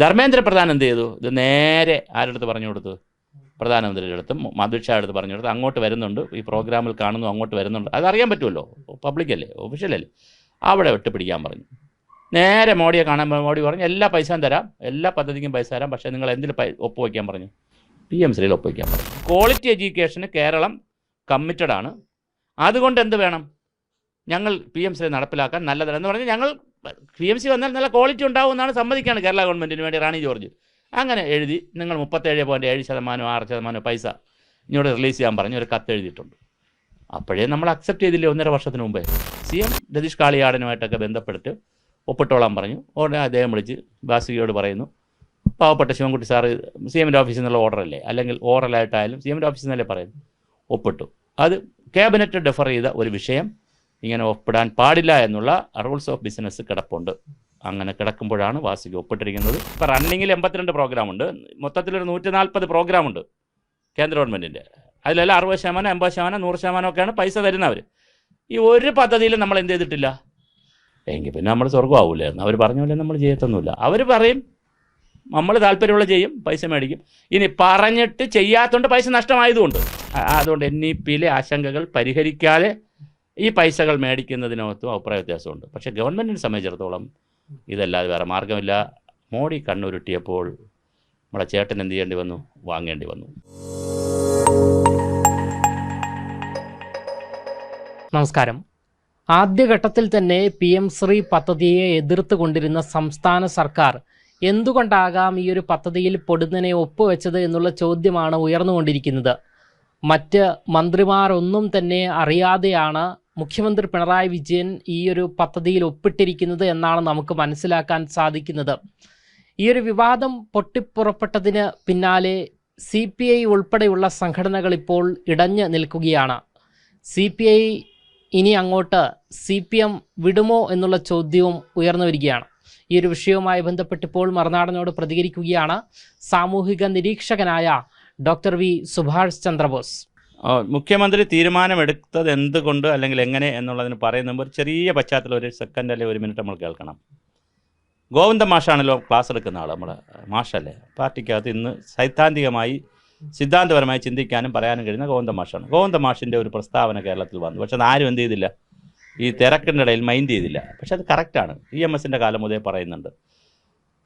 ധർമ്മേന്ദ്ര പ്രധാൻ എന്ത് ചെയ്തു? ഇത് നേരെ ആരുടെ അടുത്ത് പറഞ്ഞു കൊടുത്തു? പ്രധാനമന്ത്രിയുടെ അടുത്തും അമിത്ഷാ അടുത്ത് പറഞ്ഞു കൊടുത്തു. അങ്ങോട്ട് വരുന്നുണ്ട്. ഈ പ്രോഗ്രാമിൽ കാണുന്നു അങ്ങോട്ട് വരുന്നുണ്ട്. അതറിയാൻ പറ്റുമല്ലോ? പബ്ലിക്കല്ലേ ഒഫീഷ്യലല്ലേ അവിടെ വിട്ട് പിടിക്കാൻ പറഞ്ഞു. നേരെ മോഡിയെ കാണാൻ മോഡി പറഞ്ഞു എല്ലാ പൈസയും തരാം. എല്ലാ പദ്ധതിക്കും പൈസ തരാം. പക്ഷേ നിങ്ങൾ എന്തിൽ ഒപ്പ് ഒപ്പുവയ്ക്കാൻ പറഞ്ഞു? പി എം ശ്രീയിൽ ഒപ്പുവയ്ക്കാൻ പറഞ്ഞു. ക്വാളിറ്റി എഡ്യൂക്കേഷന് കേരളം കമ്മിറ്റഡ് ആണ്. അതുകൊണ്ട് എന്ത് വേണം? ഞങ്ങൾ പി എം ശ്രീ നടപ്പിലാക്കാൻ നല്ലതാണ് എന്ന് പറഞ്ഞാൽ ഞങ്ങൾ പി എം സി വന്നാൽ നല്ല ക്വാളിറ്റി ഉണ്ടാവുമെന്നാണ് സമ്മതിക്കുകയാണ് കേരള ഗവൺമെന്റിന് വേണ്ടി റാണി ജോർജ്. അങ്ങനെ എഴുതി നിങ്ങൾ മുപ്പത്തേഴ് പോയിന്റ് ഏഴ് ശതമാനം ആറ് ശതമാനം പൈസ ഇങ്ങോട്ട് റിലീസ് ചെയ്യാൻ പറഞ്ഞു. ഒരു കത്ത് എഴുതിയിട്ടുണ്ട്. അപ്പോഴേ നമ്മൾ അക്സെപ്റ്റ് ചെയ്തില്ലേ ഒന്നര വർഷത്തിന് മുമ്പേ? സി എം രതീഷ് കാളിയാടനുമായിട്ടൊക്കെ ബന്ധപ്പെട്ട് ഒപ്പിട്ടോളാൻ പറഞ്ഞു. ഉടനെ അദ്ദേഹം വിളിച്ച് ബാസുകിയോട് പറയുന്നു പാവപ്പെട്ട ശിവൻകുട്ടി സാറ് സി എമ്മിന്റെ ഓഫീസിൽ നിന്നുള്ള ഓർഡർ അല്ലേ? അല്ലെങ്കിൽ ഓറലായിട്ടായാലും സി എമ്മിന്റെ ഓഫീസിൽ നിന്നല്ലേ പറയുന്നു ഒപ്പിട്ടു. അത് ക്യാബിനറ്റ് ഡെഫർ ചെയ്ത ഒരു വിഷയം ഇങ്ങനെ ഒപ്പിടാൻ പാടില്ല എന്നുള്ള റൂൾസ് ഓഫ് ബിസിനസ് കിടപ്പുണ്ട്. അങ്ങനെ കിടക്കുമ്പോഴാണ് വാസുകി ഒപ്പിട്ടിരിക്കുന്നത്. ഇപ്പോൾ റണ്ണിങ്ങിൽ എൺപത്തിരണ്ട് പ്രോഗ്രാമുണ്ട് മൊത്തത്തിലൊരു നൂറ്റി നാൽപ്പത് പ്രോഗ്രാമുണ്ട് കേന്ദ്ര ഗവൺമെന്റിന്റെ അതിലെല്ലാം അറുപത് ശതമാനം എൺപത് ശതമാനം നൂറ് ശതമാനം ഒക്കെയാണ് പൈസ തരുന്നവർ ഈ ഒരു പദ്ധതിയിലും നമ്മൾ എന്ത് ചെയ്തിട്ടില്ല? എങ്കിൽ പിന്നെ നമ്മൾ സ്വർഗമാവൂലായിരുന്നു അവർ പറഞ്ഞ പോലെ നമ്മൾ ചെയ്യത്തൊന്നുമില്ല. അവർ പറയും നമ്മൾ താല്പര്യമുള്ള ചെയ്യും പൈസ മേടിക്കും. ഇനി പറഞ്ഞിട്ട് ചെയ്യാത്തതുകൊണ്ട് പൈസ നഷ്ടമായതുകൊണ്ട്. അതുകൊണ്ട് എൻ ഇ പിയിലെ ആശങ്കകൾ പരിഹരിക്കാതെ ഈ പൈസകൾ മേടിക്കുന്നതിനകത്തും അഭിപ്രായ വ്യത്യാസമുണ്ട്. പക്ഷേ ഗവൺമെന്റിനെ സംബന്ധിച്ചിടത്തോളം ഇതല്ലാതെ വേറെ മാർഗമില്ല മോഡി കണ്ണുരുട്ടിയപ്പോൾ നമ്മളെ ചേട്ടൻ എന്ത് ചെയ്യേണ്ടി വന്നു? വാങ്ങേണ്ടി വന്നു. നമസ്കാരം. ആദ്യഘട്ടത്തിൽ തന്നെ പി എം ശ്രീ പദ്ധതിയെ എതിർത്ത് കൊണ്ടിരുന്ന സംസ്ഥാന സർക്കാർ എന്തുകൊണ്ടാകാം ഈ ഒരു പദ്ധതിയിൽ പൊടുന്നനെ ഒപ്പുവെച്ചത് എന്നുള്ള ചോദ്യമാണ് ഉയർന്നുകൊണ്ടിരിക്കുന്നത്? മറ്റ് മന്ത്രിമാരൊന്നും തന്നെ അറിയാതെയാണ് മുഖ്യമന്ത്രി പിണറായി വിജയൻ ഈ ഒരു പദ്ധതിയിൽ ഒപ്പിട്ടിരിക്കുന്നത് എന്നാണ് നമുക്ക് മനസ്സിലാക്കാൻ സാധിക്കുന്നത്. ഈ ഒരു വിവാദം പൊട്ടിപ്പുറപ്പെട്ടതിന് പിന്നാലെ സി പി ഐ ഉൾപ്പെടെയുള്ള സംഘടനകൾ ഇപ്പോൾ ഇടഞ്ഞു നിൽക്കുകയാണ്. സി പി ഐ ഇനി അങ്ങോട്ട് സി പി എം വിടുമോ എന്നുള്ള ചോദ്യവും ഉയർന്നു വരികയാണ്. ഈ ഒരു വിഷയവുമായി ബന്ധപ്പെട്ടിപ്പോൾ മറുനാടനോട് പ്രതികരിക്കുകയാണ്. സാമൂഹിക നിരീക്ഷകനായ ഡോക്ടർ വി സുഭാഷ് ചന്ദ്രബോസ്. മുഖ്യമന്ത്രി തീരുമാനമെടുത്തത് എന്തുകൊണ്ട് അല്ലെങ്കിൽ എങ്ങനെ എന്നുള്ളതിന് പറയുന്ന ഒരു ചെറിയ പശ്ചാത്തലം ഒരു സെക്കൻഡ് അല്ലെങ്കിൽ ഒരു മിനിറ്റ് നമ്മൾ കേൾക്കണം. ഗോവിന്ദ മാഷാണല്ലോ ക്ലാസ് എടുക്കുന്ന ആൾ നമ്മൾ മാഷല്ലേ? പാർട്ടിക്കകത്ത് ഇന്ന് സൈദ്ധാന്തികമായി സിദ്ധാന്തപരമായി ചിന്തിക്കാനും പറയാനും കഴിയുന്ന ഗോവിന്ദ മാഷാണ്. ഗോവിന്ദ മാഷിന്റെ ഒരു പ്രസ്താവന കേരളത്തിൽ വന്നു. പക്ഷെ അത് ആരും എന്ത് ചെയ്തില്ല. ഈ തിരക്കിന്റെ ഇടയിൽ മൈൻഡ് ചെയ്തില്ല. പക്ഷെ അത് കറക്റ്റാണ് ഇ എം എസിന്റെ കാലം മുതലേ പറയുന്നുണ്ട്.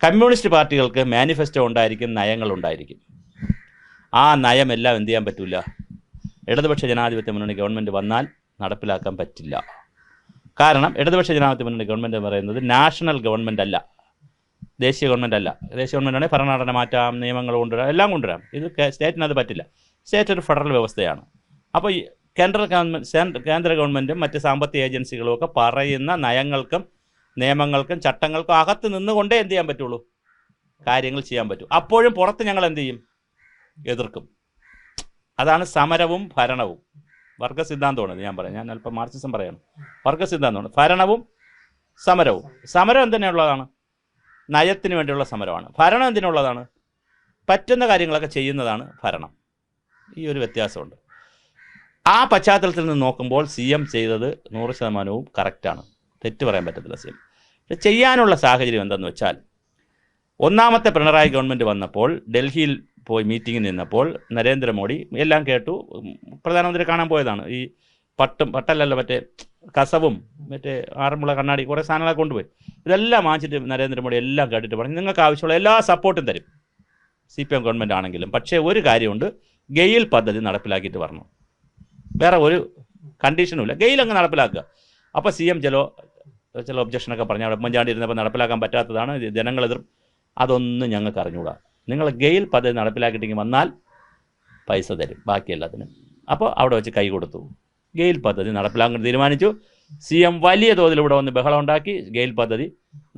കമ്മ്യൂണിസ്റ്റ് പാർട്ടികൾക്ക് മാനിഫെസ്റ്റോ ഉണ്ടായിരിക്കും നയങ്ങൾ ഉണ്ടായിരിക്കും. ആ നയമെല്ലാം എന്ത് ചെയ്യാൻ പറ്റില്ല ഇടതുപക്ഷ ജനാധിപത്യ മുന്നണി ഗവൺമെന്റ് വന്നാൽ നടപ്പിലാക്കാൻ പറ്റില്ല. കാരണം ഇടതുപക്ഷ ജനാധിപത്യ മുന്നണി ഗവൺമെന്റ് പറയുന്നത് നാഷണൽ ഗവൺമെന്റ് അല്ല. ദേശീയ ഗവൺമെന്റ് അല്ല. ദേശീയ ഗവൺമെന്റ് ആണെങ്കിൽ ഭരണഘടന മാറ്റാം നിയമങ്ങൾ കൊണ്ടുവരാം എല്ലാം കൊണ്ടുവരാം. ഇത് സ്റ്റേറ്റിനത് പറ്റില്ല. സ്റ്റേറ്റ് ഒരു ഫെഡറൽ വ്യവസ്ഥയാണ്. അപ്പോൾ ഈ കേന്ദ്ര ഗവൺമെന്റ് കേന്ദ്ര ഗവൺമെന്റും മറ്റ് സാമ്പത്തിക ഏജൻസികളും ഒക്കെ പറയുന്ന നയങ്ങൾക്കും നിയമങ്ങൾക്കും ചട്ടങ്ങൾക്കും അകത്ത് നിന്നുകൊണ്ടേ എന്ത് ചെയ്യാൻ പറ്റുള്ളൂ? കാര്യങ്ങൾ ചെയ്യാൻ പറ്റും. അപ്പോഴും പുറത്ത് ഞങ്ങൾ എന്ത് ചെയ്യും? എതിർക്കും. അതാണ് സമരവും ഭരണവും. വർഗ സിദ്ധാന്തമാണ് ഞാൻ പറയാം. ഞാൻ അല്പം മാർക്സിസം പറയണം. വർഗ സിദ്ധാന്തമാണ് ഭരണവും സമരവും. സമരം എന്തിനുള്ളതാണ്? നയത്തിന് വേണ്ടിയുള്ള സമരമാണ്. ഭരണം എന്തിനുള്ളതാണ്? പറ്റുന്ന കാര്യങ്ങളൊക്കെ ചെയ്യുന്നതാണ് ഭരണം. ഈ ഒരു വ്യത്യാസമുണ്ട്. ആ പശ്ചാത്തലത്തിൽ നിന്ന് നോക്കുമ്പോൾ സി എം ചെയ്തത് നൂറ് ശതമാനവും കറക്റ്റാണ്. തെറ്റ് പറയാൻ പറ്റത്തില്ല സി എം. ചെയ്യാനുള്ള സാഹചര്യം എന്തെന്ന് വെച്ചാൽ ഒന്നാമത്തെ പിണറായി ഗവൺമെന്റ് വന്നപ്പോൾ ഡൽഹിയിൽ പോയി മീറ്റിംഗിൽ നിന്നപ്പോൾ നരേന്ദ്രമോദി എല്ലാം കേട്ടു. പ്രധാനമന്ത്രി കാണാൻ പോയതാണ്. ഈ പട്ടും പട്ടല്ലല്ലോ മറ്റേ കസവും മറ്റേ ആറന്മുള കണ്ണാടി കുറേ സാധനങ്ങളൊക്കെ കൊണ്ടുപോയി. ഇതെല്ലാം വാങ്ങിച്ചിട്ട് നരേന്ദ്രമോദി എല്ലാം കേട്ടിട്ട് പറഞ്ഞു നിങ്ങൾക്ക് ആവശ്യമുള്ള എല്ലാ സപ്പോർട്ടും തരും. സി പി എം ഗവൺമെന്റ് ആണെങ്കിലും. പക്ഷേ ഒരു കാര്യമുണ്ട്. ഗെയിൽ പദ്ധതി നടപ്പിലാക്കിയിട്ട് പറഞ്ഞു വേറെ ഒരു കണ്ടീഷനും ഇല്ല. ഗെയിൽ അങ്ങ് നടപ്പിലാക്കുക. അപ്പോൾ സി എം ചില ചില ഒബ്ജക്ഷനൊക്കെ പറഞ്ഞു അവിടെ ഉമ്മൻചാണ്ടി ഇരുന്നപ്പോൾ നടപ്പിലാക്കാൻ പറ്റാത്തതാണ്. ജനങ്ങളെതിർ അതൊന്നും ഞങ്ങൾക്ക് അറിഞ്ഞുകൂടാ നിങ്ങൾ ഗെയിൽ പദ്ധതി നടപ്പിലാക്കിയിട്ടെങ്കിൽ വന്നാൽ പൈസ തരും ബാക്കി എല്ലാത്തിനും. അപ്പോൾ അവിടെ വെച്ച് കൈ കൊടുത്തു. ഗെയിൽ പദ്ധതി നടപ്പിലാക്കാൻ തീരുമാനിച്ചു. സി എം വലിയ തോതിൽ ഇവിടെ വന്ന് ബഹളം ഉണ്ടാക്കി ഗെയിൽ പദ്ധതി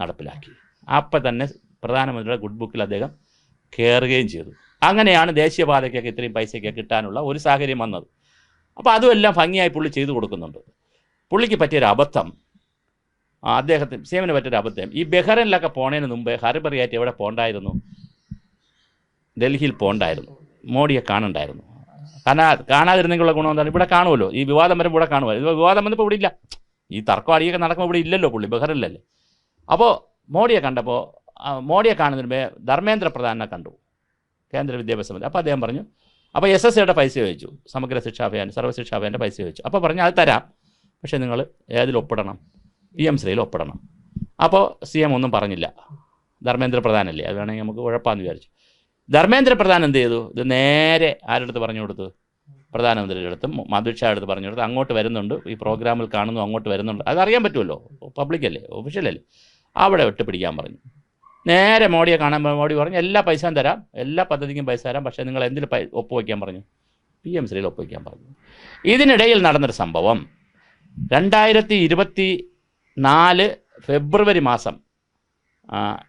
നടപ്പിലാക്കി. അപ്പം തന്നെ പ്രധാനമന്ത്രിയുടെ ഗുഡ് ബുക്കിൽ അദ്ദേഹം കയറുകയും ചെയ്തു. അങ്ങനെയാണ് ദേശീയപാതയ്ക്കൊക്കെ ഇത്രയും പൈസയ്ക്ക് കിട്ടാനുള്ള ഒരു സാഹചര്യം വന്നത്. അപ്പോൾ അതുമെല്ലാം ഭംഗിയായി പുള്ളി ചെയ്തു കൊടുക്കുന്നുണ്ട്. പുള്ളിക്ക് പറ്റിയൊരു അബദ്ധം അദ്ദേഹത്തിന് സേവന് പറ്റിയൊരു അബദ്ധം. ഈ ബഹ്റൈനിലൊക്കെ പോണതിന് മുമ്പേ ഹറിബറിയായിട്ട് എവിടെ പോണ്ടായിരുന്നു? ഡൽഹിയിൽ പോകണ്ടായിരുന്നു. മോഡിയെ കാണണ്ടായിരുന്നു. കാണാ കാണാതിരുന്നെങ്കിലുള്ള ഗുണം എന്താണ്? ഇവിടെ കാണുമല്ലോ. ഈ വിവാദം വരുമ്പോൾ ഇവിടെ കാണുമല്ലോ. വിവാദം വന്നപ്പോൾ ഇവിടെ ഇല്ല. ഈ തർക്കം അടിയൊക്കെ നടക്കുമ്പോൾ ഇവിടെ ഇല്ലല്ലോ പുള്ളി. ബഹറിലല്ലേ അപ്പോൾ മോഡിയെ കണ്ടപ്പോൾ മോഡിയെ കാണുന്നതിന് മുമ്പേ ധർമ്മേന്ദ്ര പ്രധാനെ കണ്ടു. കേന്ദ്ര വിദ്യാഭ്യാസ മന്ത്രി. അപ്പോൾ അദ്ദേഹം പറഞ്ഞു അപ്പോൾ എസ് എസ് സിയുടെ പൈസ ചോദിച്ചു. സമഗ്ര ശിക്ഷാ അഭിയാൻ പൈസ ചോദിച്ചു. അപ്പോൾ പറഞ്ഞു അത് തരാം. പക്ഷേ നിങ്ങൾ ഏതിൽ ഒപ്പിടണം? P M ശ്രീയിൽ ഒപ്പിടണം. അപ്പോൾ സി എം ഒന്നും പറഞ്ഞില്ല. ധർമ്മേന്ദ്ര പ്രധാനല്ലേ? അത് വേണമെങ്കിൽ നമുക്ക് കുഴപ്പമെന്ന് വിചാരിച്ചു. ധർമ്മേന്ദ്ര പ്രധാൻ എന്ത് ചെയ്തു? ഇത് നേരെ ആരുടെ അടുത്ത് പറഞ്ഞു കൊടുത്തു? പ്രധാനമന്ത്രിയുടെ അടുത്തും അമിത് ഷാ അടുത്ത് പറഞ്ഞു കൊടുത്തു. അങ്ങോട്ട് വരുന്നുണ്ട്. ഈ പ്രോഗ്രാമിൽ കാണുന്നു അങ്ങോട്ട് വരുന്നുണ്ട്. അതറിയാൻ പറ്റുമല്ലോ? പബ്ലിക്കല്ലേ ഒഫീഷ്യലല്ലേ അവിടെ പിടിക്കാൻ പറഞ്ഞു. നേരെ മോഡിയെ കാണാൻ മോഡി പറഞ്ഞു എല്ലാ പൈസയും തരാം. എല്ലാ പദ്ധതിക്കും പൈസ തരാം. പക്ഷേ നിങ്ങൾ എന്തിൽ ഒപ്പ് ഒപ്പുവയ്ക്കാൻ പറഞ്ഞു? പി എം ശ്രീയിൽ ഒപ്പുവയ്ക്കാൻ പറഞ്ഞു. ഇതിനിടയിൽ നടന്നൊരു സംഭവം. രണ്ടായിരത്തി ഇരുപത്തി നാല് ഫെബ്രുവരി മാസം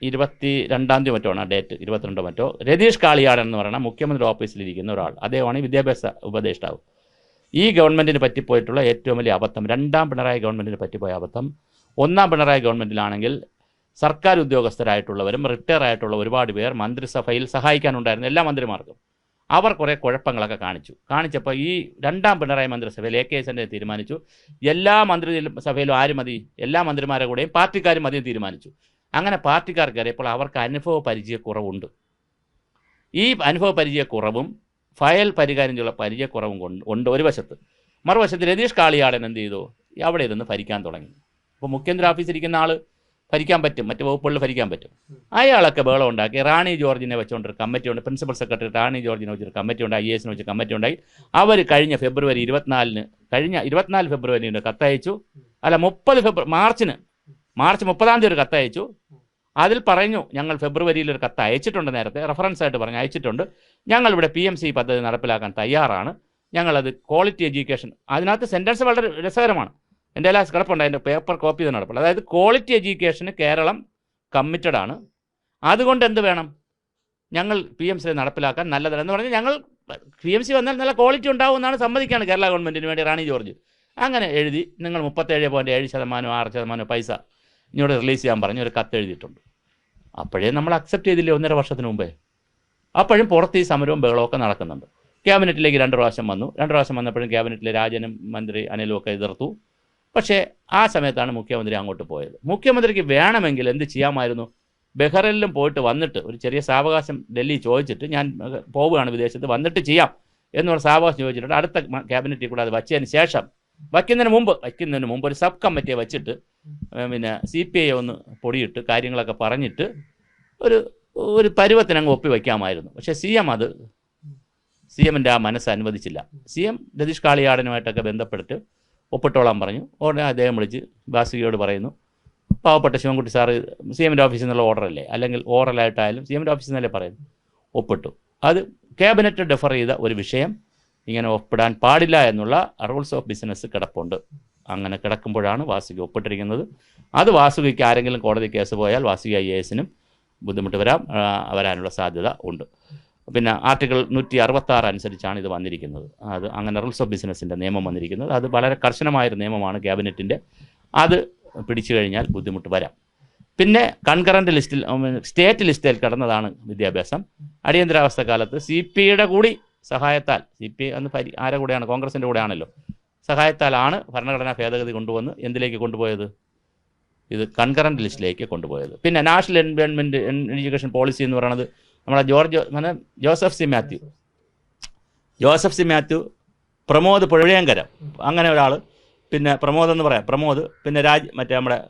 ഇരുപത്തി രണ്ടാം തീയതി മറ്റോ ആണ് ഡേറ്റ് ഇരുപത്തിരണ്ടോ മറ്റോ? രതീഷ് കാളിയാടൻ എന്ന് പറയുന്ന മുഖ്യമന്ത്രി ഓഫീസിലിരിക്കുന്ന ഒരാൾ. അദ്ദേഹമാണ് വിദ്യാഭ്യാസ ഉപദേഷ്ടാവ്. ഈ ഗവൺമെന്റിന് പറ്റിപ്പോയിട്ടുള്ള ഏറ്റവും വലിയ അബദ്ധം രണ്ടാം പിണറായി ഗവൺമെന്റിന് പറ്റിപ്പോയ അബദ്ധം ഒന്നാം പിണറായി ഗവൺമെന്റിലാണെങ്കിൽ സർക്കാർ ഉദ്യോഗസ്ഥരായിട്ടുള്ളവരും റിട്ടയർ ആയിട്ടുള്ള ഒരുപാട് പേർ മന്ത്രിസഭയിൽ സഹായിക്കാനുണ്ടായിരുന്നു എല്ലാ മന്ത്രിമാർക്കും അവർ കുറേ കുഴപ്പങ്ങളൊക്കെ കാണിച്ചു. കാണിച്ചപ്പോൾ ഈ രണ്ടാം പിണറായി മന്ത്രിസഭയിൽ എ കെ എസ് തീരുമാനിച്ചു. എല്ലാ മന്ത്രിസഭയിലും ആര് മതി എല്ലാ മന്ത്രിമാരെ കൂടെയും പാർട്ടിക്കാരും മതിയും തീരുമാനിച്ചു. അങ്ങനെ പാർട്ടിക്കാർ കയറിയപ്പോൾ അവർക്ക് അനുഭവ പരിചയക്കുറവുണ്ട്. ഈ അനുഭവ പരിചയക്കുറവും ഫയൽ ചെയ്യുന്ന പരിചയക്കുറവും കൊണ്ട് ഉണ്ട് ഒരു വശത്ത്. മറുവശത്ത് രതീഷ് കാളിയാടൻ എന്ത് ചെയ്തു? അവിടെ ഇരുന്ന് ഭരിക്കാൻ തുടങ്ങി. അപ്പോൾ മുഖ്യമന്ത്രി ഓഫീസിൽ ഇരിക്കുന്ന ആൾ ഭരിക്കാൻ പറ്റും. മറ്റ് വകുപ്പുകളിൽ ഭരിക്കാൻ പറ്റും. അയാളൊക്കെ ബഹളം ഉണ്ടാക്കി. റാണി ജോർജിനെ വെച്ചുകൊണ്ട് കമ്മിറ്റി ഉണ്ട്. പ്രിൻസിപ്പൽ സെക്രട്ടറി റാണി ജോർജിനെ വെച്ചൊരു കമ്മിറ്റി ഉണ്ട്. ഐ എസിനെ വെച്ച് കമ്മിറ്റി ഉണ്ടായി. അവർ കഴിഞ്ഞ ഫെബ്രുവരി ഇരുപത്തിനാലിന് കഴിഞ്ഞ ഇരുപത്തിനാല് ഫെബ്രുവരിന് കത്തയച്ചു. അല്ല മുപ്പത് ഫെബ്രുവരി മാർച്ചിന് മാർച്ച് മുപ്പതാം തീയതി ഒരു കത്ത് അയച്ചു. അതിൽ പറഞ്ഞു ഞങ്ങൾ ഫെബ്രുവരിയിൽ ഒരു കത്ത് അയച്ചിട്ടുണ്ട് നേരത്തെ റെഫറൻസ് ആയിട്ട് പറഞ്ഞു അയച്ചിട്ടുണ്ട്. ഞങ്ങൾ ഇവിടെ പി എം സി പദ്ധതി നടപ്പിലാക്കാൻ തയ്യാറാണ്. ഞങ്ങളത് ക്വാളിറ്റി എഡ്യൂക്കേഷൻ അതിനകത്ത് സെന്റൻസ് വളരെ രസകരമാണ്. എന്റെ എല്ലാ കിടപ്പുണ്ട് അതിന്റെ പേപ്പർ കോപ്പി തന്നെ നടപ്പുള്ളത് അതായത് ക്വാളിറ്റി എഡ്യൂക്കേഷന് കേരളം കമ്മിറ്റഡ് ആണ്. അതുകൊണ്ട് എന്ത് വേണം? ഞങ്ങൾ പി എം സി നടപ്പിലാക്കാൻ നല്ലതാണ് എന്ന് പറഞ്ഞാൽ ഞങ്ങൾ പി എം സി വന്നാൽ നല്ല ക്വാളിറ്റി ഉണ്ടാവുമെന്നാണ് സമ്മതിക്കുകയാണ് കേരള ഗവൺമെന്റിന് വേണ്ടി റാണി ജോർജ്. അങ്ങനെ എഴുതി നിങ്ങൾ മുപ്പത്തേഴ് പോയിന്റ് ഏഴ് ശതമാനം ആറ് ശതമാനം പൈസ ഇങ്ങോട്ട് റിലീസ് ചെയ്യാൻ പറഞ്ഞ് ഒരു കത്ത് എഴുതിയിട്ടുണ്ട്. അപ്പോഴേ നമ്മൾ അക്സെപ്റ്റ് ചെയ്തില്ലേ ഒന്നര വർഷത്തിന് മുമ്പേ? അപ്പോഴും പുറത്ത് ഈ സമരവും ബഹളമൊക്കെ നടക്കുന്നുണ്ട്. ക്യാബിനറ്റിലേക്ക് രണ്ട് പ്രാവശ്യം വന്നു. രണ്ട് പ്രാവശ്യം വന്നപ്പോഴും ക്യാബിനറ്റിലെ രാജനും മന്ത്രി അനിലും ഒക്കെ എതിർത്തു. പക്ഷേ ആ സമയത്താണ് മുഖ്യമന്ത്രി അങ്ങോട്ട് പോയത്. മുഖ്യമന്ത്രിക്ക് വേണമെങ്കിൽ എന്ത് ചെയ്യാമായിരുന്നു? ബഹ്റൈനിലും പോയിട്ട് വന്നിട്ട് ഒരു ചെറിയ സാവകാശം ഡൽഹി ചോദിച്ചിട്ട് ഞാൻ പോവുകയാണ് വിദേശത്ത് വന്നിട്ട് ചെയ്യാം എന്നുള്ള സാവകാശം ചോദിച്ചിട്ടുണ്ട്. അടുത്ത ക്യാബിനറ്റിൽ കൂടെ അത് വച്ചതിന് ശേഷം വയ്ക്കുന്നതിന് മുമ്പ് വയ്ക്കുന്നതിന് മുമ്പ് ഒരു സബ് കമ്മിറ്റിയെ വെച്ചിട്ട് പിന്നെ സി പി ഐ ഒന്ന് പൊടിയിട്ട് കാര്യങ്ങളൊക്കെ പറഞ്ഞിട്ട് ഒരു ഒരു പരുവത്തിന് അങ്ങ് ഒപ്പി വയ്ക്കാമായിരുന്നു. പക്ഷെ സി എം അത് സി എമ്മിന്റെ ആ മനസ്സ് അനുവദിച്ചില്ല. സി എം രതീഷ് കാളിയാടനുമായിട്ടൊക്കെ ബന്ധപ്പെട്ട് ഒപ്പിട്ടോളാൻ പറഞ്ഞു. ഉടനെ അദ്ദേഹം വിളിച്ച് ബാസികയോട് പറയുന്നു പാവപ്പെട്ട ശിവൻകുട്ടി സാറ് സി എമ്മിന്റെ ഓഫീസിൽ നിന്നുള്ള ഓർഡർ അല്ലേ അല്ലെങ്കിൽ ഓറലായിട്ടായാലും സി എമ്മിന്റെ ഓഫീസിൽ നിന്നല്ലേ പറയുന്നു ഒപ്പിട്ടു. അത് ക്യാബിനറ്റ് ഡെഫർ ചെയ്ത ഒരു വിഷയം ഇങ്ങനെ ഒപ്പിടാൻ പാടില്ല എന്നുള്ള റൂൾസ് ഓഫ് ബിസിനസ് കിടപ്പുണ്ട്. അങ്ങനെ കിടക്കുമ്പോഴാണ് വാസുകി ഒപ്പിട്ടിരിക്കുന്നത്. അത് വാസുകിക്ക് ആരെങ്കിലും കോടതി കേസ് പോയാൽ വാസുകി ഐ എ എസിനും ബുദ്ധിമുട്ട് വരാം വരാനുള്ള സാധ്യത ഉണ്ട്. പിന്നെ ആർട്ടിക്കിൾ നൂറ്റി അറുപത്തി ആറ് അനുസരിച്ചാണ് ഇത് വന്നിരിക്കുന്നത്. അത് അങ്ങനെ റൂൾസ് ഓഫ് ബിസിനസ്സിന്റെ നിയമം വന്നിരിക്കുന്നത്. അത് വളരെ കർശനമായൊരു നിയമമാണ് ക്യാബിനറ്റിന്റെ അത് പിടിച്ചു കഴിഞ്ഞാൽ ബുദ്ധിമുട്ട് വരാം. പിന്നെ കൺകറന്റ് ലിസ്റ്റിൽ സ്റ്റേറ്റ് ലിസ്റ്റിൽ കിടന്നതാണ് വിദ്യാഭ്യാസം. അടിയന്തരാവസ്ഥ കാലത്ത് സി പിയുടെ കൂടി സഹായത്താൽ സി പി ഐ അന്ന് ഭരി ആരുടെ കൂടെയാണ്? കോൺഗ്രസിന്റെ കൂടെയാണല്ലോ. സഹായത്താലാണ് ഭരണഘടനാ ഭേദഗതി കൊണ്ടുവന്ന് എന്തിലേക്ക് കൊണ്ടുപോയത്? ഇത് കൺകറന്റ് ലിസ്റ്റിലേക്ക് കൊണ്ടുപോയത്. പിന്നെ നാഷണൽ എൻവയോൺമെന്റ് എഡ്യൂക്കേഷൻ പോളിസി എന്ന് പറയുന്നത് നമ്മുടെ ജോർജ് মানে Joseph C Mathew. Joseph C Mathew Pramod Puzhayankara അങ്ങനെ ഒരാൾ പിന്നെ പ്രമോദ് എന്ന് പറയാം. പ്രമോദ്. പിന്നെ രാജ് മറ്റേ നമ്മുടെ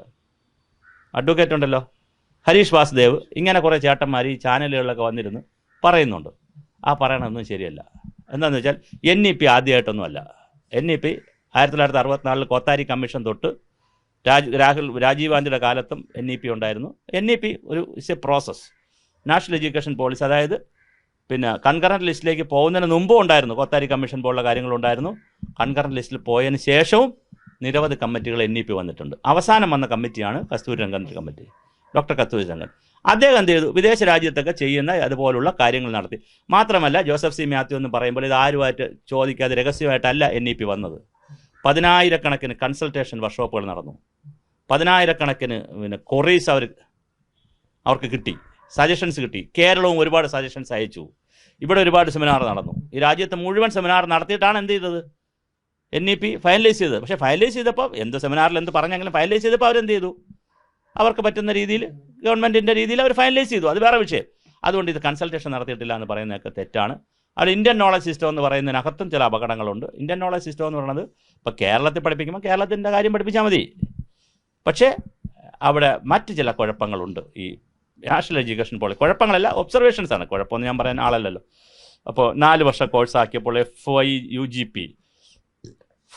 അഡ്വക്കേറ്റ് ഉണ്ടല്ലോ. ഹരീഷ് വാസുദേവ്. ഇങ്ങനെ കുറേ ചേട്ടന്മാർ ഈ ചാനലുകളിലൊക്കെ വന്നിരുന്ന് പറയുന്നുണ്ട്. ആ പറയണതൊന്നും ശരിയല്ല. എന്താണെന്ന് വെച്ചാൽ എൻ ഇ പി ആദ്യമായിട്ടൊന്നുമല്ല. എൻ ഇ പി ആയിരത്തി തൊള്ളായിരത്തി അറുപത്തിനാലിൽ കോത്താരി കമ്മീഷൻ തൊട്ട് രാജ് രാഹുൽ രാജീവ് ഗാന്ധിയുടെ കാലത്തും എൻ ഇ പി ഉണ്ടായിരുന്നു. എൻ ഇ പി ഒരു is a process national education policy അതായത് പിന്നെ കൺകറന്റ് ലിസ്റ്റിലേക്ക് പോകുന്നതിന് മുമ്പും ഉണ്ടായിരുന്നു കോത്താരി കമ്മീഷൻ പോലുള്ള കാര്യങ്ങളുണ്ടായിരുന്നു. കൺകറന്റ് ലിസ്റ്റിൽ പോയതിന് ശേഷവും നിരവധി കമ്മിറ്റികൾ എൻ ഇ പി വന്നിട്ടുണ്ട്. അവസാനം വന്ന കമ്മിറ്റിയാണ് കസ്തൂരി രംഗൻ കമ്മിറ്റി. ഡോക്ടർ കസ്തൂരി രംഗൻ അദ്ദേഹം എന്ത് ചെയ്തു? വിദേശ രാജ്യത്തൊക്കെ ചെയ്യുന്ന അതുപോലുള്ള കാര്യങ്ങൾ നടത്തി. മാത്രമല്ല ജോസഫ് സി. മാത്യു എന്ന് പറയുമ്പോൾ ഇത് ആരുമായിട്ട് ചോദിക്കാതെ രഹസ്യമായിട്ടല്ല എൻ ഇ പി വന്നത്. പതിനായിരക്കണക്കിന് കൺസൾട്ടേഷൻ വർക്ക്ഷോപ്പുകൾ നടന്നു. പതിനായിരക്കണക്കിന് പിന്നെ കൊറീസ് അവർ അവർക്ക് കിട്ടി. സജഷൻസ് കിട്ടി. കേരളവും ഒരുപാട് സജഷൻസ് അയച്ചു. ഇവിടെ ഒരുപാട് സെമിനാർ നടന്നു. ഈ രാജ്യത്ത് മുഴുവൻ സെമിനാർ നടത്തിയിട്ടാണ് എന്ത് ചെയ്തത്? എൻ ഇ പി ഫൈനലൈസ് ചെയ്തത്. പക്ഷേ ഫൈനലൈസ് ചെയ്തപ്പോൾ എന്ത് സെമിനാറിൽ എന്ത് പറഞ്ഞെങ്കിലും ഫൈനലൈസ് ചെയ്തപ്പോൾ അവരെന്ത് ചെയ്തു? അവർക്ക് പറ്റുന്ന രീതിയിൽ ഗവൺമെന്റിന്റെ രീതിയിൽ അവർ ഫൈനലൈസ് ചെയ്തു. അത് വേറെ വിഷയം. അതുകൊണ്ട് ഇത് കൺസൾട്ടേഷൻ നടത്തിയിട്ടില്ല എന്ന് പറയുന്നതൊക്കെ തെറ്റാണ്. അവിടെ ഇന്ത്യൻ നോളജ് സിസ്റ്റം എന്ന് പറയുന്നതിനകത്തും ചില അപകടങ്ങളുണ്ട്. ഇന്ത്യൻ നോളജ് സിസ്റ്റം എന്ന് പറയുന്നത് ഇപ്പോൾ കേരളത്തിൽ പഠിപ്പിക്കുമ്പോൾ കേരളത്തിന്റെ കാര്യം പഠിപ്പിച്ചാൽ മതി. പക്ഷേ അവിടെ മറ്റ് ചില കുഴപ്പങ്ങളുണ്ട്. ഈ നാഷണൽ എഡ്യൂക്കേഷൻ പോളി കുഴപ്പങ്ങളല്ല ഒബ്സർവേഷൻസ് ആണ്. കുഴപ്പമൊന്നും ഞാൻ പറയാൻ ആളല്ലല്ലോ. അപ്പോൾ നാല് വർഷം course ആക്കിയപ്പോൾ F I U G P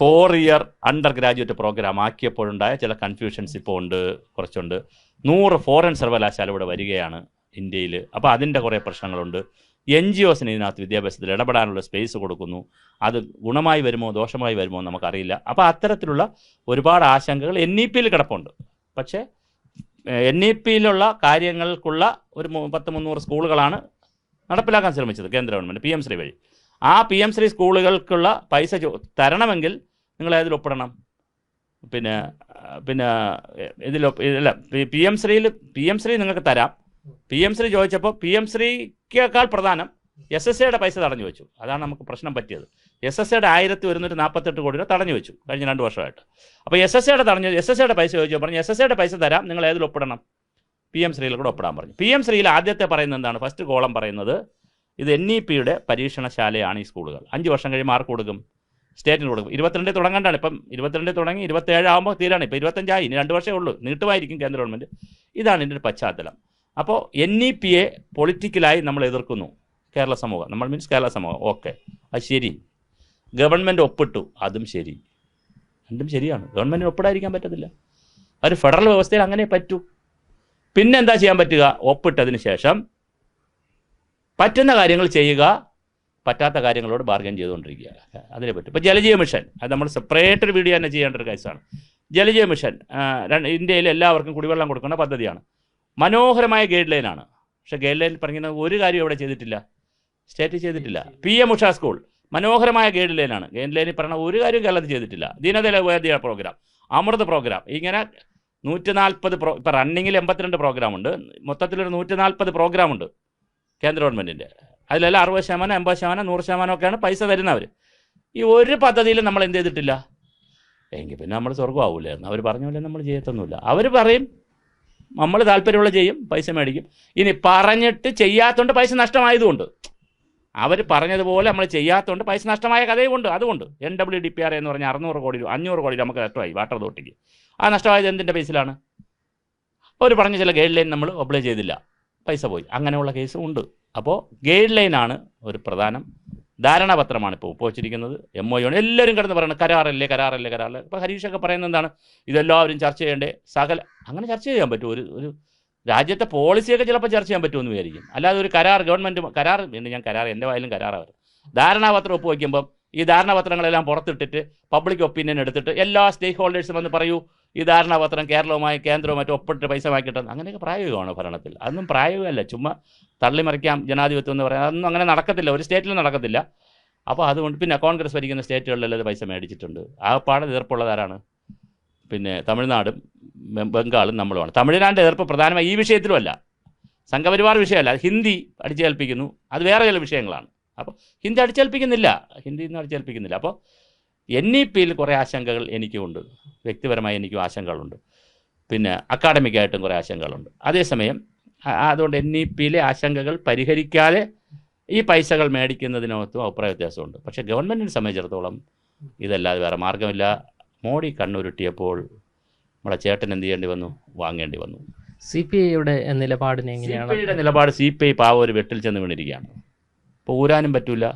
four year undergraduate programme ആക്കിയപ്പോഴുണ്ടായ ചില കൺഫ്യൂഷൻസ് ഇപ്പോൾ ഉണ്ട് കുറച്ചുണ്ട്. നൂറ് ഫോറിൻ സർവകലാശാല ഇവിടെ വരികയാണ് ഇന്ത്യയിൽ അപ്പോൾ അതിന്റെ കുറേ പ്രശ്നങ്ങളുണ്ട്. എൻ ജി ഒസിന് ഇതിനകത്ത് വിദ്യാഭ്യാസത്തിൽ ഇടപെടാനുള്ള സ്പേസ് കൊടുക്കുന്നു. അത് ഗുണമായി വരുമോ ദോഷമായി വരുമോ നമുക്കറിയില്ല. അപ്പോൾ അത്തരത്തിലുള്ള ഒരുപാട് ആശങ്കകൾ എൻ ഇ പിയിൽ കിടപ്പുണ്ട്. പക്ഷേ എൻ ഇ പിയിലുള്ള കാര്യങ്ങൾക്കുള്ള ഒരു പത്ത് മുന്നൂറ് സ്കൂളുകളാണ് നടപ്പിലാക്കാൻ ശ്രമിച്ചത് കേന്ദ്ര ഗവൺമെന്റ് പി എം ശ്രീ വഴി. ആ പി എം ശ്രീ സ്കൂളുകൾക്കുള്ള പൈസ തരണമെങ്കിൽ നിങ്ങൾ ഏതിൽ ഒപ്പിടണം. പിന്നെ പിന്നെ ഇതിൽ ഇല്ല പി എം ശ്രീയിൽ പി എം ശ്രീ നിങ്ങൾക്ക് തരാം. പി എം ശ്രീ ചോദിച്ചപ്പോൾ പി എം ശ്രീക്കേക്കാൾ പ്രധാനം എസ് എസ് എയുടെ പൈസ തടഞ്ഞു വെച്ചു. അതാണ് നമുക്ക് പ്രശ്നം പറ്റിയത്. എസ് എസ് എയുടെ ആയിരത്തി ഒരുന്നൂറ്റി നാൽപ്പത്തെട്ട് കോടി രൂപ തടഞ്ഞു വെച്ചു കഴിഞ്ഞ രണ്ട് വർഷമായിട്ട്. അപ്പോൾ എസ് എസ് എയുടെ തടഞ്ഞു എസ് എസ് എയുടെ പൈസ ചോദിച്ചു പറഞ്ഞു എസ് എസ് എയുടെ പൈസ തരാം നിങ്ങൾ ഏതിൽ ഒപ്പിടണം. പി എം ശ്രീയിൽ കൂടെ ഒപ്പിടാൻ പറഞ്ഞു. പി എം ശ്രീയിൽ ആദ്യത്തെ പറയുന്നത് എന്താണ്? ഫസ്റ്റ് കോളം പറയുന്നത് ഇത് എൻ ഇ പിയുടെ പരീക്ഷണശാലയാണ് ഈ സ്കൂളുകൾ. അഞ്ച് വർഷം കഴിയുമ്പോൾ മാർക്ക് കൊടുക്കും? സ്റ്റേറ്റിന് കൊടുക്കും. ഇരുപത്തിരണ്ടിൽ തുടങ്ങേണ്ടതാണ് ഇപ്പം ഇരുപത്തിരണ്ടിൽ തുടങ്ങി ഇരുപത്തേഴ് ആകുമ്പോൾ തീരാണ്. ഇപ്പം ഇരുപത്തഞ്ചായി. ഇനി രണ്ട് വർഷമേ ഉള്ളൂ. നീട്ടുമായിരിക്കും കേന്ദ്ര ഗവൺമെന്റ് ഇതാണ് ഇതിന്റെ പശ്ചാത്തലം. അപ്പോൾ എൻ ഇ പിയെ പൊളിറ്റിക്കലായി നമ്മൾ എതിർക്കുന്നു. കേരള സമൂഹം. നമ്മൾ മീൻസ് കേരള സമൂഹം. ഓക്കെ അത് ശരി. ഗവൺമെന്റ് ഒപ്പിട്ടു. അതും ശരി. രണ്ടും ശരിയാണ്. ഗവൺമെന്റിന് ഒപ്പിടാതിരിക്കാൻ പറ്റത്തില്ല. ഒരു ഫെഡറൽ വ്യവസ്ഥയിൽ അങ്ങനെ പറ്റൂ. പിന്നെന്താ ചെയ്യാൻ പറ്റുക? ഒപ്പിട്ടതിന് ശേഷം പറ്റുന്ന കാര്യങ്ങൾ ചെയ്യുക. പറ്റാത്ത കാര്യങ്ങളോട് ബാർഗൻ ചെയ്തുകൊണ്ടിരിക്കുക അതിനെ പറ്റും. ഇപ്പോൾ ജലജീവ മിഷൻ അത് നമ്മൾ സെപ്പറേറ്റ് ഒരു വീഡിയോ തന്നെ ചെയ്യേണ്ട ഒരു കേസാണ് ജലജീവ മിഷൻ ഇന്ത്യയിൽ എല്ലാവർക്കും കുടിവെള്ളം കൊടുക്കുന്ന പദ്ധതിയാണ്. മനോഹരമായ ഗൈഡ് ലൈനാണ് പക്ഷേ ഗൈഡ് ലൈൻ പറഞ്ഞ ഒരു കാര്യം ഇവിടെ ചെയ്തിട്ടില്ല. സ്റ്റേറ്റ് ചെയ്തിട്ടില്ല. പി എം ഉഷ സ്കൂൾ മനോഹരമായ ഗൈഡ് ലൈനാണ് ഗൈഡ് ലൈനിൽ പറഞ്ഞ ഒരു കാര്യം കേരളത്തിൽ ചെയ്തിട്ടില്ല. ദീനദല ഉപാധ്യായ പ്രോഗ്രാം അമൃത് പ്രോഗ്രാം ഇങ്ങനെ നൂറ്റി നാൽപ്പത് പ്രോ ഇപ്പം റണ്ണിങ്ങിൽ എൺപത്തിരണ്ട് പ്രോഗ്രാമുണ്ട് മൊത്തത്തിലൊരു നൂറ്റി നാൽപ്പത് പ്രോഗ്രാം ഉണ്ട് കേന്ദ്ര ഗവൺമെന്റിന്റെ അതിലെല്ലാം അറുപത് ശതമാനം എൺപത് ശതമാനം നൂറ് ശതമാനം ഒക്കെയാണ് പൈസ തരുന്നവർ ഈ ഒരു പദ്ധതിയിലും നമ്മൾ എന്ത് ചെയ്തിട്ടില്ല? എങ്കിൽ പിന്നെ നമ്മൾ സ്വർഗമാവില്ലായിരുന്നു അവർ പറഞ്ഞ പോലെ നമ്മൾ ചെയ്യത്തൊന്നുമില്ല. അവർ പറയും നമ്മൾ താല്പര്യമുള്ള ചെയ്യും പൈസ മേടിക്കും. ഇനി പറഞ്ഞിട്ട് ചെയ്യാത്തതുകൊണ്ട് പൈസ നഷ്ടമായതുകൊണ്ട്. അവർ പറഞ്ഞതുപോലെ നമ്മൾ ചെയ്യാത്തതുകൊണ്ട് പൈസ നഷ്ടമായ കഥയും ഉണ്ട് അതുകൊണ്ട് N W D P R എന്ന് പറഞ്ഞാൽ അറുന്നൂറ് കോടി അഞ്ഞൂറ് കോടി നമുക്ക് നഷ്ടമായി വാട്ടർ അതോറിറ്റിക്ക്. ആ നഷ്ടമായത് എന്തിന്റെ ബേസിലാണ് അവർ പറഞ്ഞ ചില ഗൈഡ് ലൈൻ നമ്മൾ ഒബ്ലൈ ചെയ്തില്ല. പൈസ പോയി. അങ്ങനെയുള്ള കേസും ഉണ്ട്. അപ്പോൾ ഗൈഡ് ലൈനാണ് ഒരു പ്രധാനം. ധാരണാപത്രമാണ് ഇപ്പോൾ ഒപ്പുവച്ചിരിക്കുന്നത് എം ഒ ആണ്. എല്ലാവരും കിടന്ന് പറയുന്നത് കരാറല്ലേ കരാറല്ലേ കരാറല്ലേ. ഇപ്പോൾ ഹരീഷൊക്കെ പറയുന്നത് എന്താണ്? ഇതെല്ലാവരും ചർച്ച ചെയ്യേണ്ടേ? സകല അങ്ങനെ ചർച്ച ചെയ്യാൻ പറ്റും. ഒരു ഒരു രാജ്യത്തെ പോളിസിയൊക്കെ ചിലപ്പോൾ ചർച്ച ചെയ്യാൻ പറ്റുമെന്ന് വിചാരിക്കും. അല്ലാതെ ഒരു കരാർ ഗവൺമെന്റ് കരാർ ഞാൻ കരാർ എന്റെ വായാലും കരാറാണ് ധാരണാപത്രം ഒപ്പുവയ്ക്കുമ്പം ഈ ധാരണാപത്രങ്ങളെല്ലാം പുറത്തിട്ടിട്ട് പബ്ലിക് ഒപ്പീനിയൻ എടുത്തിട്ട് എല്ലാ സ്റ്റേക്ക് ഹോൾഡേഴ്സും വന്ന് പറയൂ ഈ ധാരണാപത്രം കേരളവുമായി കേന്ദ്രവുമായിട്ട് ഒപ്പിട്ട് പൈസ വാങ്ങിക്കിട്ടെന്ന്. അങ്ങനെയൊക്കെ പ്രായോഗികമാണ് ഭരണത്തിൽ? അതൊന്നും പ്രായോഗികമല്ല. ചുമ്മാ തള്ളിമറിക്കാം ജനാധിപത്യം എന്ന് പറയാം. അതൊന്നും അങ്ങനെ നടക്കത്തില്ല. ഒരു സ്റ്റേറ്റിലും നടക്കത്തില്ല. അപ്പോൾ അതുകൊണ്ട് പിന്നെ കോൺഗ്രസ് ഭരിക്കുന്ന സ്റ്റേറ്റുകളിലെല്ലാം പൈസ മേടിച്ചിട്ടുണ്ട്? ആ പാടെ എതിർപ്പുള്ളതാരാണ്? പിന്നെ തമിഴ്നാടും ബംഗാളും നമ്മളുമാണ്. തമിഴ്നാടിന്റെ എതിർപ്പ് പ്രധാനമായി ഈ വിഷയത്തിലുമല്ല. സംഘപരിവാർ വിഷയമല്ല. ഹിന്ദി അടിച്ചേൽപ്പിക്കുന്നു. അത് വേറെ ചില വിഷയങ്ങളാണ്. അപ്പോൾ ഹിന്ദി അടിച്ചേൽപ്പിക്കുന്നില്ല. ഹിന്ദി ഒന്നും അടിച്ചേൽപ്പിക്കുന്നില്ല. അപ്പോൾ എൻ ഇ പിയിൽ കുറേ ആശങ്കകൾ എനിക്കുമുണ്ട് വ്യക്തിപരമായി എനിക്കും ആശങ്കകളുണ്ട്. പിന്നെ അക്കാഡമിക്കായിട്ടും കുറേ ആശങ്കകളുണ്ട്. അതേസമയം അതുകൊണ്ട് എൻ ഇ പിയിലെ ആശങ്കകൾ പരിഹരിക്കാതെ ഈ പൈസകൾ മേടിക്കുന്നതിനകത്തും അഭിപ്രായ വ്യത്യാസമുണ്ട്. പക്ഷേ ഗവൺമെന്റിനെ സംബന്ധിച്ചിടത്തോളം ഇതല്ലാതെ വേറെ മാർഗമില്ല മോഡി കണ്ണുരുട്ടിയപ്പോൾ നമ്മളെ ചേട്ടൻ എന്ത് ചെയ്യേണ്ടി വന്നു? വാങ്ങേണ്ടി വന്നു. സി പി ഐയുടെ നിലപാടിനെ എങ്ങനെയാണ്? നിലപാട് സി പി ഐ പാവ ഒരു വെട്ടിൽ ചെന്ന് വീണിരിക്കുകയാണ്. ഇപ്പോൾ ഊരാനും പറ്റില്ല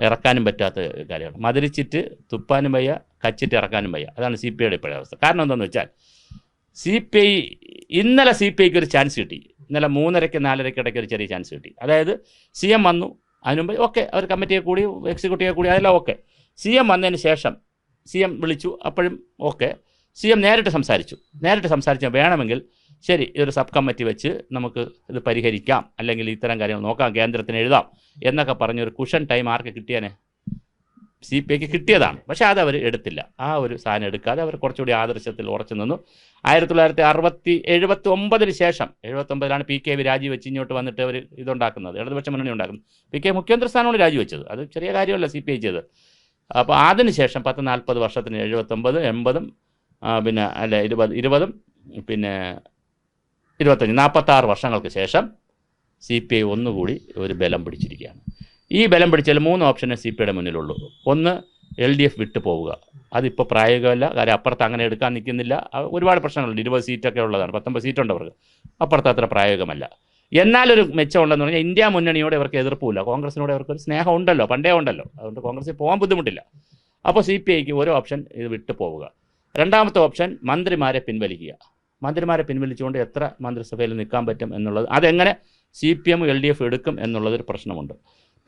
ഇറക്കാനും പറ്റാത്ത കാര്യമാണ്. മതിരിച്ചിട്ട് തുപ്പാനും വയ്യ കച്ചിട്ട് ഇറക്കാനും വയ്യ. അതാണ് സി പി ഐയുടെ ഇപ്പോഴത്തെ അവസ്ഥ. കാരണം എന്താണെന്ന് വെച്ചാൽ സി പി ഐ ഇന്നലെ സി പി ഐക്ക് ഒരു ചാൻസ് കിട്ടി. ഇന്നലെ മൂന്നരയ്ക്ക് നാലരയ്ക്ക് ഇടയ്ക്ക് ഒരു ചെറിയ ചാൻസ് കിട്ടി. അതായത് സി എം വന്നു അതിനുമുമ്പ് ഓക്കെ അവർ കമ്മിറ്റിയെ കൂടി എക്സിക്യൂട്ടീവ് കൂടി അതെല്ലാം ഓക്കെ. സി എം വന്നതിന് ശേഷം സി എം വിളിച്ചു അപ്പോഴും ഓക്കെ. സി എം നേരിട്ട് സംസാരിച്ചു. നേരിട്ട് സംസാരിച്ചാൽ വേണമെങ്കിൽ ശരി ഇതൊരു സബ് കമ്മിറ്റി വെച്ച് നമുക്ക് ഇത് പരിഹരിക്കാം. അല്ലെങ്കിൽ ഇത്തരം കാര്യങ്ങൾ നോക്കാം കേന്ദ്രത്തിന് എഴുതാം എന്നൊക്കെ പറഞ്ഞൊരു കുഷൻ ടൈം ആർക്ക് കിട്ടിയാനെ? സി പി ഐക്ക് കിട്ടിയതാണ്. പക്ഷേ അത് അവർ എടുത്തില്ല. ആ ഒരു സാധനം എടുക്കാതെ അവർ കുറച്ചുകൂടി ആദർശത്തിൽ ഉറച്ചു നിന്നു. ആയിരത്തി തൊള്ളായിരത്തി അറുപത്തി എഴുപത്തി ഒമ്പതിന് ശേഷം എഴുപത്തി ഒമ്പതിലാണ് പി കെ വി രാജിവെച്ച് ഇങ്ങോട്ട് വന്നിട്ട് അവർ ഇതുണ്ടാക്കുന്നത്. ഇടതുപക്ഷ മുന്നണി ഉണ്ടാക്കുന്നത് പി കെ മുഖ്യമന്ത്രി സ്ഥാനമാണ് രാജിവെച്ചത് അത് ചെറിയ കാര്യമല്ല സി പി ഐ ചെയ്ത് അപ്പോൾ അതിന് ശേഷം പത്ത് നാൽപ്പത് വർഷത്തിന് എഴുപത്തൊമ്പത് എൺപതും പിന്നെ അല്ല ഇരുപത് ഇരുപതും പിന്നെ ഇരുപത്തഞ്ച് നാൽപ്പത്താറ് വർഷങ്ങൾക്ക് ശേഷം സി പി ഐ ഒന്നുകൂടി ഒരു ബലം പിടിച്ചിരിക്കുകയാണ്. ഈ ബലം പിടിച്ചാൽ മൂന്ന് ഓപ്ഷനെ സി പി ഐയുടെ മുന്നിലുള്ളൂ. ഒന്ന് എൽ ഡി എഫ് വിട്ടു പോവുക. അതിപ്പോൾ പ്രായോഗികമല്ല. കാര്യം അപ്പുറത്ത് അങ്ങനെ എടുക്കാൻ നിൽക്കുന്നില്ല. ഒരുപാട് പ്രശ്നങ്ങളുണ്ട്. ഇരുപത് സീറ്റൊക്കെ ഉള്ളതാണ്. പത്തൊമ്പത് സീറ്റുണ്ട് അവർക്ക്. അപ്പുറത്ത് അത്ര പ്രായോഗികമല്ല. എന്നാലൊരു മെച്ചമുണ്ടെന്ന് പറഞ്ഞാൽ ഇന്ത്യ മുന്നണിയോട് ഇവർക്ക് എതിർപ്പില്ല കോൺഗ്രസിനോട് ഇവർക്ക് ഒരു സ്നേഹം ഉണ്ടല്ലോ. പണ്ടേ ഉണ്ടല്ലോ. അതുകൊണ്ട് കോൺഗ്രസിൽ പോകാൻ ബുദ്ധിമുട്ടില്ല. അപ്പോൾ സി പി ഐക്ക് ഒരു ഓപ്ഷൻ ഇത് വിട്ടു പോവുക. രണ്ടാമത്തെ ഓപ്ഷൻ മന്ത്രിമാരെ പിൻവലിക്കുക. മന്ത്രിമാരെ പിൻവലിച്ചുകൊണ്ട് എത്ര മന്ത്രിസഭയിൽ നിൽക്കാൻ പറ്റും എന്നുള്ളത് അതെങ്ങനെ C P M L D F എടുക്കും എന്നുള്ളതൊരു പ്രശ്നമുണ്ട്.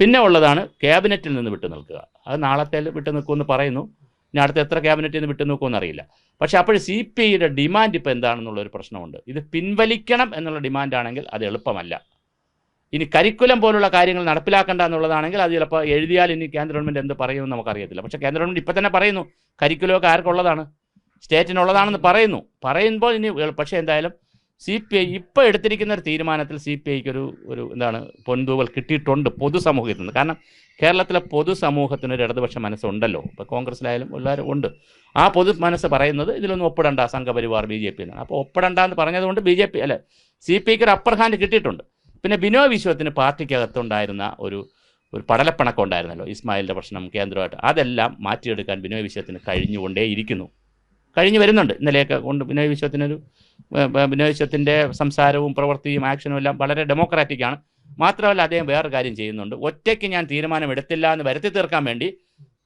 പിന്നെ ഉള്ളതാണ് ക്യാബിനറ്റിൽ നിന്ന് വിട്ടു നിൽക്കുക. അത് നാളത്തെ വിട്ടു നിൽക്കുമെന്ന് പറയുന്നു. ഇനി അടുത്ത എത്ര ക്യാബിനറ്റിൽ നിന്ന് വിട്ടു നിൽക്കുമെന്ന് അറിയില്ല. പക്ഷേ അപ്പോൾ സി പി ഐയുടെ ഡിമാൻഡ് ഇപ്പോൾ എന്താണെന്നുള്ളൊരു പ്രശ്നമുണ്ട്. ഇത് പിൻവലിക്കണം എന്നുള്ള ഡിമാൻഡാണെങ്കിൽ അത് എളുപ്പമല്ല. ഇനി കരിക്കുലം പോലുള്ള കാര്യങ്ങൾ നടപ്പിലാക്കേണ്ട എന്നുള്ളതാണെങ്കിൽ അത് ചിലപ്പോൾ എഴുതിയാൽ ഇനി കേന്ദ്ര ഗവൺമെന്റ് എന്ത് പറയുമെന്ന് നമുക്കറിയത്തില്ല. പക്ഷേ കേന്ദ്ര ഗവൺമെന്റ് ഇപ്പം തന്നെ പറയുന്നു കരിക്കുലമൊക്കെ ആർക്കുള്ളതാണ്? സ്റ്റേറ്റിനുള്ളതാണെന്ന് പറയുന്നു. പറയുമ്പോൾ ഇനി പക്ഷേ എന്തായാലും സി പി ഐ ഇപ്പോൾ എടുത്തിരിക്കുന്ന ഒരു തീരുമാനത്തിൽ സി പി ഐക്ക് ഒരു ഒരു എന്താണ് പൊൻതൂവൽ കിട്ടിയിട്ടുണ്ട് പൊതുസമൂഹത്തിൽ നിന്ന്. കാരണം കേരളത്തിലെ പൊതുസമൂഹത്തിന് ഒരു ഇടതുപക്ഷ മനസ്സുണ്ടല്ലോ. ഇപ്പോൾ കോൺഗ്രസ്സിലായാലും എല്ലാവരും ഉണ്ട്. ആ പൊതു മനസ്സ് പറയുന്നത് ഇതിലൊന്നും ഒപ്പിടണ്ട സംഘപരിവാർ ബി ജെ പി അപ്പോൾ ഒപ്പിടണ്ട എന്ന് പറഞ്ഞതുകൊണ്ട് ബി ജെ പി അല്ല സി പി ഐക്ക് ഒരു അപ്പർ ഹാൻഡ് കിട്ടിയിട്ടുണ്ട്. പിന്നെ ബിനോ വിശ്വത്തിന് പാർട്ടിക്കകത്തുണ്ടായിരുന്ന ഒരു ഒരു പടലപ്പണക്കം ഉണ്ടായിരുന്നല്ലോ ഇസ്മായിലിന്റെ പ്രശ്നം കേന്ദ്രമായിട്ട്. അതെല്ലാം മാറ്റിയെടുക്കാൻ ബിനോയ് വിശ്വത്തിന് കഴിഞ്ഞുകൊണ്ടേ ഇരിക്കുന്നു കഴിഞ്ഞു വരുന്നുണ്ട്. ഇന്നലെയൊക്കെ കൊണ്ട് ബിനോയ് വിശ്വത്തിനൊരു ബിനോയ് വിശ്വത്തിന്റെ സംസാരവും പ്രവൃത്തിയും ആക്ഷനും എല്ലാം വളരെ ഡെമോക്രാറ്റിക് ആണ്. മാത്രമല്ല അദ്ദേഹം വേറെ കാര്യം ചെയ്യുന്നുണ്ട്. ഒറ്റയ്ക്ക് ഞാൻ തീരുമാനം എടുത്തില്ല എന്ന് വരുത്തി തീർക്കാൻ വേണ്ടി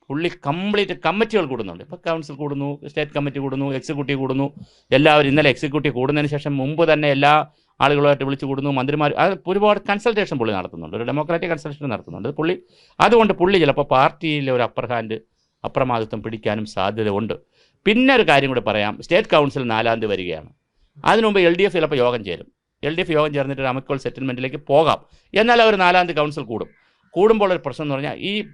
പുള്ളി കംപ്ലീറ്റ് കമ്മിറ്റികൾ കൂടുന്നുണ്ട്. ഇപ്പോൾ കൗൺസിൽ കൂടുന്നു സ്റ്റേറ്റ് കമ്മിറ്റി കൂടുന്നു എക്സിക്യൂട്ടീവ് കൂടുന്നു. എല്ലാവരും ഇന്നലെ എക്സിക്യൂട്ടീവ് കൂടുന്നതിന് ശേഷം മുമ്പ് തന്നെ എല്ലാ ആളുകളുമായിട്ട് വിളിച്ചു കൂടുന്നു. മന്ത്രിമാർ അത് ഒരുപാട് കൺസൾട്ടേഷൻ പുള്ളി നടത്തുന്നുണ്ട്. ഒരു ഡെമോക്രാറ്റിക് കൺസൾട്ടേഷൻ നടത്തുന്നുണ്ട്. പുള്ളി അതുകൊണ്ട് പുള്ളി ചിലപ്പോൾ പാർട്ടിയിലെ ഒരു അപ്പർ ഹാൻഡ് അപ്രമാദിത്വം പിടിക്കാനും സാധ്യതയുണ്ട്. പിന്നെ ഒരു കാര്യം കൂടി പറയാം. സ്റ്റേറ്റ് കൗൺസിൽ നാലാം തീയതി വരികയാണ്. അതിനുമുമ്പ് എൽ ഡി എഫ് ചിലപ്പോൾ യോഗം ചേരും. എൽ ഡി എഫ് യോഗം ചേർന്നിട്ട് അമിക്കോൾ സെറ്റിൽമെന്റിലേക്ക് പോകാം. എന്നാൽ അവർ നാലാം തീയതി കൗൺസിൽ കൂടും. കൂടുമ്പോൾ ഒരു പ്രശ്നം എന്ന് പറഞ്ഞാൽ ഈ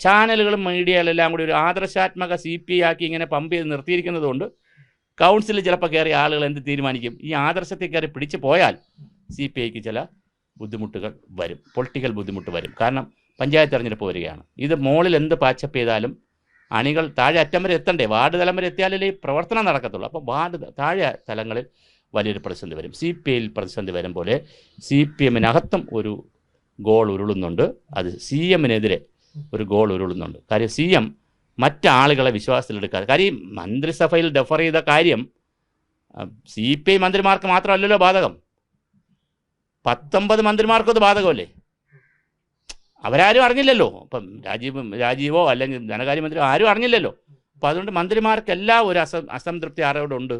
ചാനലുകളും മീഡിയകളെല്ലാം കൂടി ഒരു ആദർശാത്മക സി പി ആക്കി ഇങ്ങനെ പമ്പ് ചെയ്ത് നിർത്തിയിരിക്കുന്നതുകൊണ്ട് കൗൺസിലിൽ ചിലപ്പോൾ കയറി ആളുകൾ എന്ത് തീരുമാനിക്കും? ഈ ആദർശത്തിൽ കയറി പിടിച്ചു പോയാൽ സി പി ഐക്ക് ചില ബുദ്ധിമുട്ടുകൾ വരും. പൊളിറ്റിക്കൽ ബുദ്ധിമുട്ട് വരും. കാരണം പഞ്ചായത്ത് തെരഞ്ഞെടുപ്പ് വരികയാണ്. ഇത് മോളിൽ എന്ത് പാച്ചപ്പ് ചെയ്താലും അണികൾ താഴെ അറ്റം വരെ എത്തണ്ടേ? വാർഡ് തലം വരെ എത്തിയാലേ പ്രവർത്തനം നടക്കത്തുള്ളൂ. അപ്പോൾ വാർഡ് താഴെ തലങ്ങളിൽ വലിയൊരു പ്രതിസന്ധി വരും. സി പി ഐയിൽ പ്രതിസന്ധി വരും പോലെ സി പി എമ്മിനകത്തും ഒരു ഗോൾ ഉരുളുന്നുണ്ട്. അത് സി എമ്മിനെതിരെ ഒരു ഗോൾ ഉരുളുന്നുണ്ട്. കാര്യം സി എം മറ്റാളുകളെ വിശ്വാസത്തിലെടുക്കാതെ കാര്യം മന്ത്രിസഭയിൽ ഡെഫർ ചെയ്ത കാര്യം സി പി ഐ മന്ത്രിമാർക്ക് മാത്രമല്ലല്ലോ ബാധകം. പത്തൊമ്പത് മന്ത്രിമാർക്കും അത് ബാധകമല്ലേ? അവരാരും അറിഞ്ഞില്ലല്ലോ. ഇപ്പം രാജീവ് രാജീവോ അല്ലെങ്കിൽ ധനകാര്യമന്ത്രിയോ ആരും അറിഞ്ഞില്ലല്ലോ. അപ്പോൾ അതുകൊണ്ട് മന്ത്രിമാർക്കെല്ലാം ഒരു അസ അസംതൃപ്തി ആരോടുണ്ട്?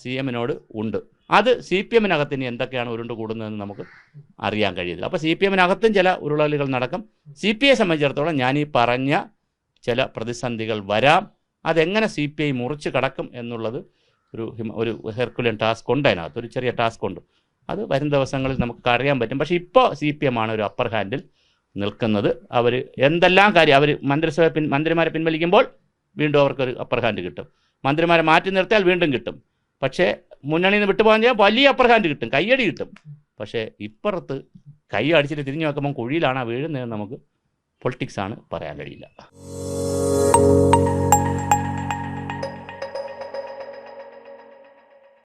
സി എമ്മിനോട് ഉണ്ട്. അത് സി പി എമ്മിനകത്ത് ഇനി എന്തൊക്കെയാണ് ഉരുണ്ട് കൂടുന്നതെന്ന് നമുക്ക് അറിയാൻ കഴിയുന്നില്ല. അപ്പോൾ സി പി എമ്മിനകത്തും ചില ഉരുളലുകൾ നടക്കും. സി പി ഐ സംബന്ധിച്ചിടത്തോളം ഞാൻ ഈ പറഞ്ഞ ചില പ്രതിസന്ധികൾ വരാം. അതെങ്ങനെ സി പി ഐ മുറിച്ച് കടക്കും എന്നുള്ളത് ഒരു ഒരു ഹെർക്കുലൻ ടാസ്ക് ഉണ്ട് അതിനകത്ത്. ഒരു ചെറിയ ടാസ്ക് ഉണ്ട്. അത് വരും ദിവസങ്ങളിൽ നമുക്ക് അറിയാൻ പറ്റും. പക്ഷേ ഇപ്പോൾ സി പി എം ആണ് ഒരു അപ്പർ ഹാൻഡിൽ നിൽക്കുന്നത്. അവർ എന്തെല്ലാം കാര്യം അവർ മന്ത്രിസഭ പിൻ മന്ത്രിമാരെ പിൻവലിക്കുമ്പോൾ വീണ്ടും അവർക്കൊരു അപ്പർ ഹാൻഡ് കിട്ടും. മന്ത്രിമാരെ മാറ്റി നിർത്തിയാൽ വീണ്ടും കിട്ടും. പക്ഷേ മുന്നണിയിൽ നിന്ന് വിട്ടുപോകാൻ ചെയ്യാൻ വലിയ അപ്പർ ഹാൻഡ് കിട്ടും. കയ്യടി കിട്ടും. പക്ഷേ ഇപ്പുറത്ത് കൈ അടിച്ചിട്ട് തിരിഞ്ഞു നോക്കുമ്പോൾ കുഴിയിലാണ് വീഴുന്നതെന്ന് നമുക്ക് പൊളിറ്റിക്സ് ആണ് പറയാൻ കഴിയില്ല.